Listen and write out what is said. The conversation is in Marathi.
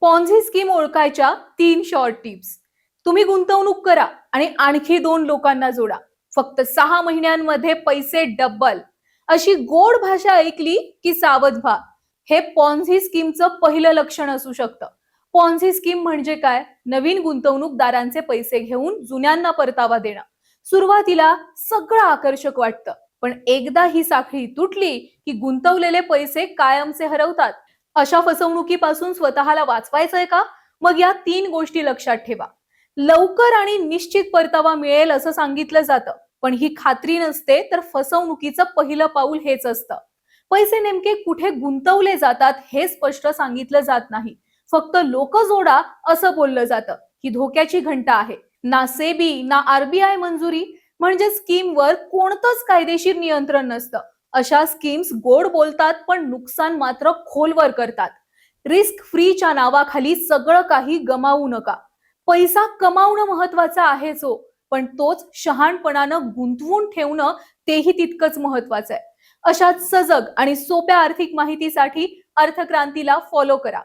पॉन्झी स्कीम ओळखायच्या तीन शॉर्ट टिप्स तुम्ही गुंतवणूक करा आणि आणखी दोन लोकांना जोडा. फक्त सहा महिन्यांमध्ये पैसे डब्बल अशी गोड भाषा ऐकली की सावध व्हा. हे पॉन्झी स्कीमचं पहिलं लक्षण असू शकतं. पॉन्झी स्कीम म्हणजे काय? नवीन गुंतवणूकदारांचे पैसे घेऊन जुन्यांना परतावा देणं. सुरुवातीला सगळं आकर्षक वाटतं पण एकदा ही साखळी तुटली की गुंतवलेले पैसे कायमचे हरवतात. अशा फसवणुकीपासून स्वतःला वाचवायचंय का? मग या तीन गोष्टी लक्षात ठेवा. लवकर आणि निश्चित परतावा मिळेल असं सांगितलं जातं. पण ही खात्री नसते तर फसवणुकीचं पहिलं पाऊल हेच असतं. पैसे नेमके कुठे गुंतवले जातात हे स्पष्ट सांगितलं जात नाही. फक्त लोक जोडा असं बोललं जातं. ही धोक्याची घंटा आहे. ना सेबी ना आरबीआय मंजुरी. म्हणजे स्कीमवर कोणतंच कायदेशीर नियंत्रण नसतं. अशा स्कीम्स गोड बोलतात पण नुकसान मात्र खोलवर करतात. रिस्क फ्रीच्या नावाखाली सगळं काही गमावू नका. पैसा कमावणं महत्वाचं आहेच हो पण तोच शहाणपणानं गुंतवून ठेवणं तेही तितकंच महत्वाचं आहे. अशाच सजग आणि सोप्या आर्थिक माहितीसाठी अर्थक्रांतीला फॉलो करा.